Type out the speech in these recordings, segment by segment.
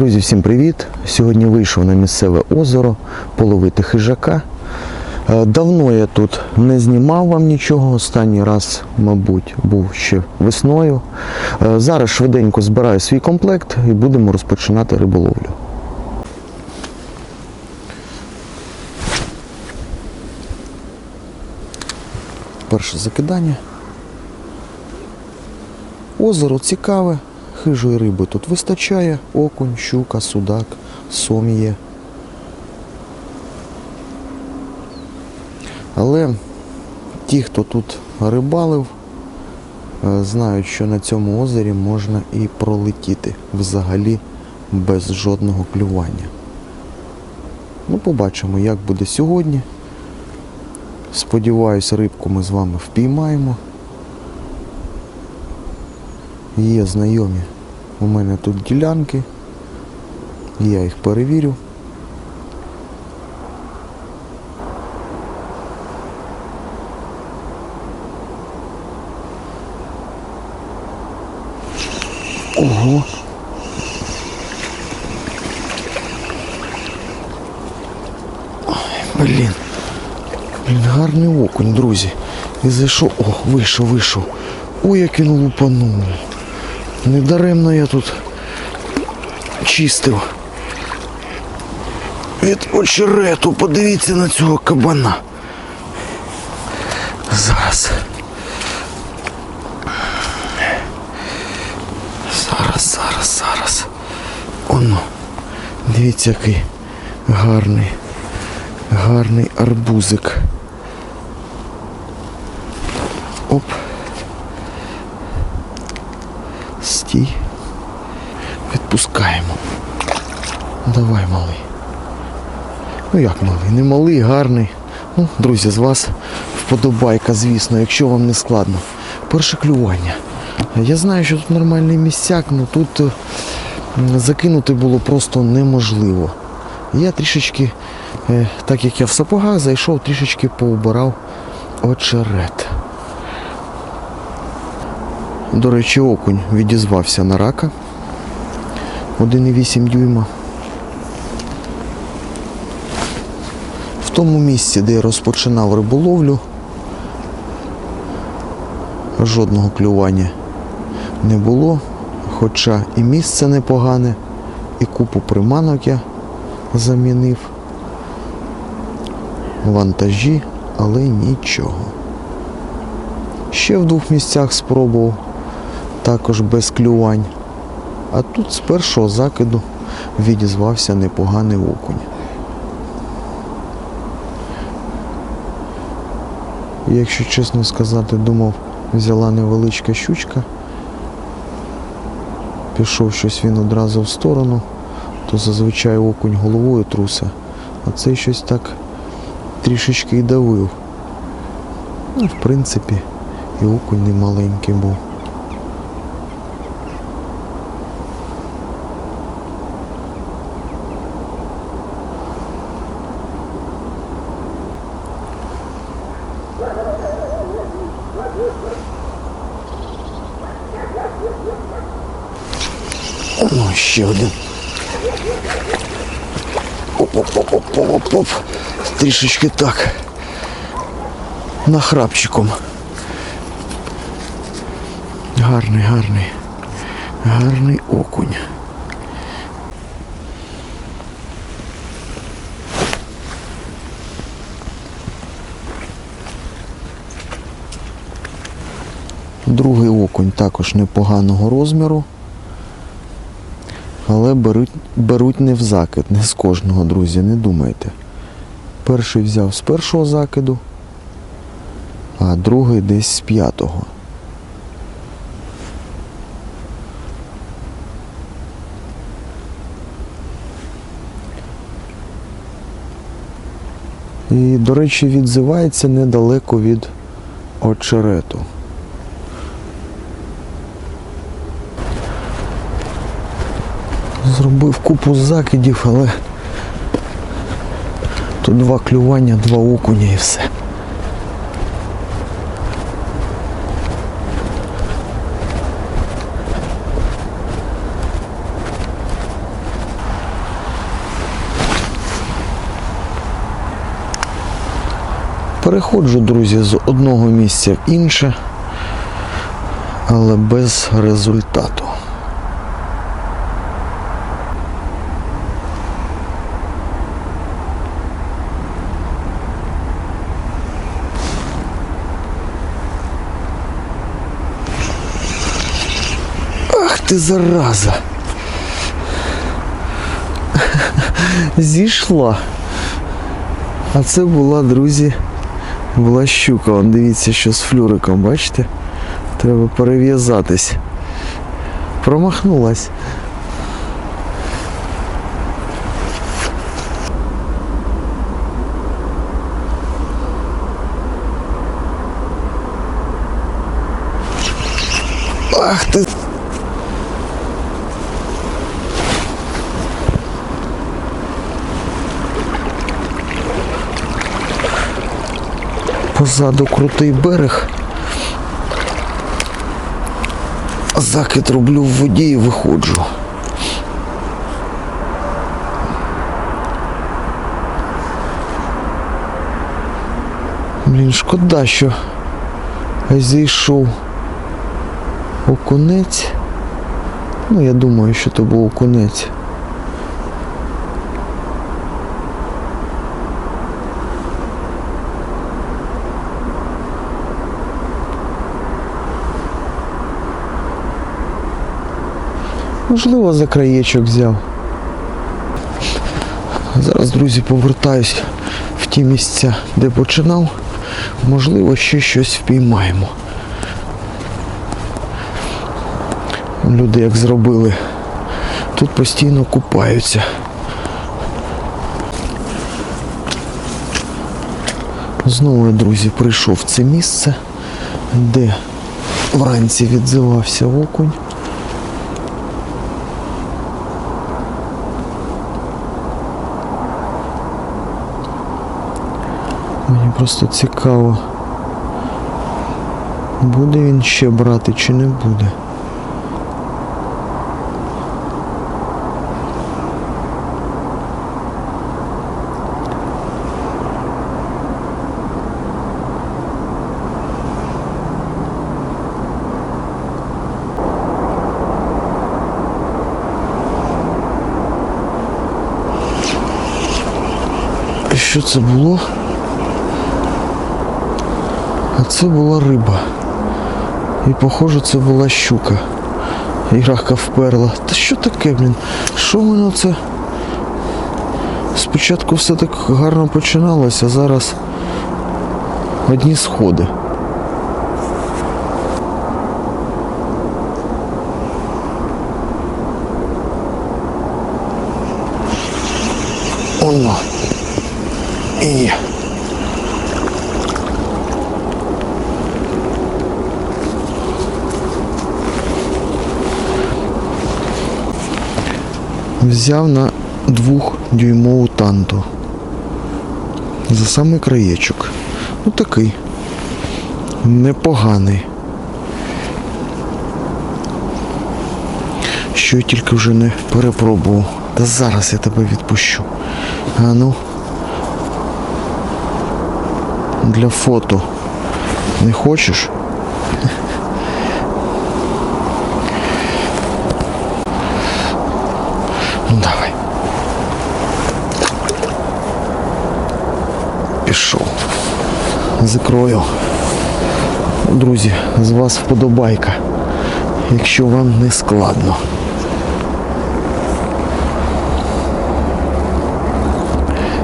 Друзі, всім привіт! Сьогодні вийшов на місцеве озеро половити хижака. Е, Давно я тут не знімав вам нічого. Останній раз, мабуть, був ще весною. Е, Зараз швиденько збираю свій комплект і будемо розпочинати риболовлю. Перше закидання. Озеро цікаве, хижої риби тут вистачає, окунь, щука, судак, сом є. Але ті, хто тут рибалив, е, знають, що на цьому озері можна і пролетіти взагалі без жодного клювання. Ну, побачимо, як буде сьогодні. Сподіваюсь, рибку ми з вами впіймаємо. Є знайомі у мене тут ділянки. Я їх перевірю. Ого. Блін. Блін, гарний окунь, друзі. І зайшов. О, вийшов, вийшов. Ой, як він лупанув. Недаремно я тут чистив. Від очерету, подивіться на цього кабана. Зараз. Зараз, зараз, зараз. Оно. Дивіться, який гарний. Гарний арбузик. Оп. Стій. Відпускаємо. Давай, малий. Ну як малий? Не малий, гарний. Ну, друзі, з вас вподобайка, звісно, якщо вам не складно. Перше клювання. Я знаю, що тут нормальний місцяк, але тут е, закинути було просто неможливо. Я трішечки, е, так як я в сапогах зайшов, трішечки поубирав очерет. До речі, окунь відізвався на рака. 1,8 дюйма. В тому місці, де я розпочинав риболовлю, жодного клювання не було, хоча і місце непогане, і купу приманок я замінив. Вантажі, але нічого. Ще в двох місцях спробував, також без клювань. А тут з першого закиду відізвався непоганий окунь. Якщо чесно сказати, думав, взяла невеличка щучка. Пішов щось він одразу в сторону, то зазвичай окунь головою труся, а цей щось так трішечки й давив. Ну, в принципі, і окунь не маленький був. О, ще один. Оп-оп-оп-оп-оп-оп. Трішечки так. Нахрапчиком. Гарний, гарний. Гарний окунь. Другий окунь також непоганого розміру. Але беруть, беруть не в закид, не з кожного, друзі, не думайте. Перший взяв з першого закиду, а другий десь з п'ятого. І, до речі, відзивається недалеко від очерету. зробив купу закидів, але тут два клювання, два окуня і все. Переходжу, друзі, з одного місця в інше, але без результату. Ти зараза! Зійшла. А це була, друзі, була щука. Вон, дивіться, що з флюриком, бачите? Треба перев'язатись. Промахнулась. Ах ти. Позаду крутий берег. Закид роблю в воді і виходжу. Блін, шкода, що зійшов окунець. Ну, я думаю, що то був окунець. Можливо, за краєчок взяв. Зараз, друзі, повертаюсь в ті місця, де починав. Можливо, ще щось впіймаємо. Люди як зробили. Тут постійно купаються. Знову друзі, прийшов в це місце, де вранці відзивався окунь. Мені просто цікаво, буде він ще брати чи не буде. Що це було? А це була риба. І похоже це була щука. І вперла. Та що таке, блін? Що в мене це? Спочатку все так гарно починалося, а зараз одні сходи. Оно. І є. Взяв на двохдюймову танту. За самий краєчок. Ну такий. Непоганий. Що я тільки вже не перепробував. Та зараз я тебе відпущу. А ну. Для фото. Не хочеш? Ну давай. Пішов. Закрою. Друзі, з вас вподобайка, якщо вам не складно.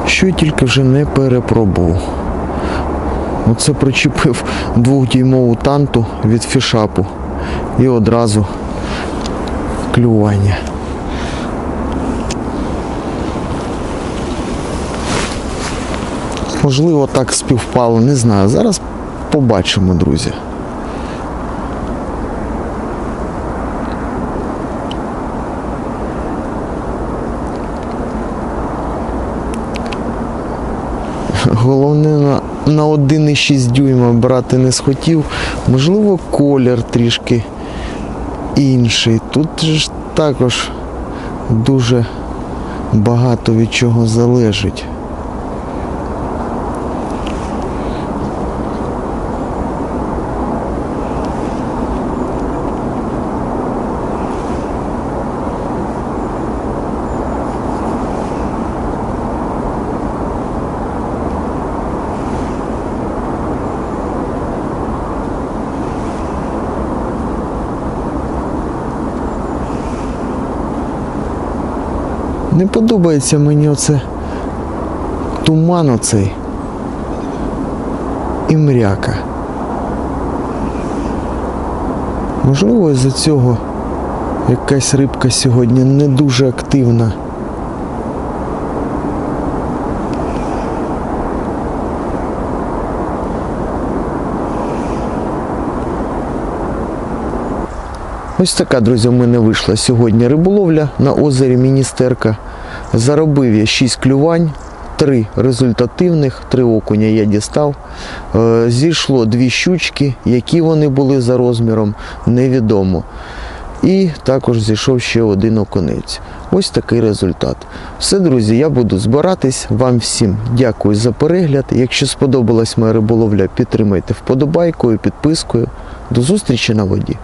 Що я тільки вже не перепробував. Оце причепив двохдюймову танту від фішапу і одразу клювання. Можливо, так співпало, не знаю. Зараз побачимо, друзі. Головне на, на 1,6 дюйма брати не схотів. Можливо, колір трішки інший. Тут ж також дуже багато від чого залежить. Не подобається мені оце туман оцей і мряка. Можливо, із-за цього якась рибка сьогодні не дуже активна. Ось така, друзі, в мене вийшла сьогодні риболовля на озері Міністерка. Заробив я 6 клювань, 3 результативних, 3 окуня я дістав. Е, Зійшло дві щучки, які вони були за розміром, невідомо. І також зійшов ще один окунець. Ось такий результат. Все, друзі, я буду збиратись. Вам всім дякую за перегляд. Якщо сподобалась моя риболовля, підтримайте вподобайкою, підпискою. До зустрічі на воді.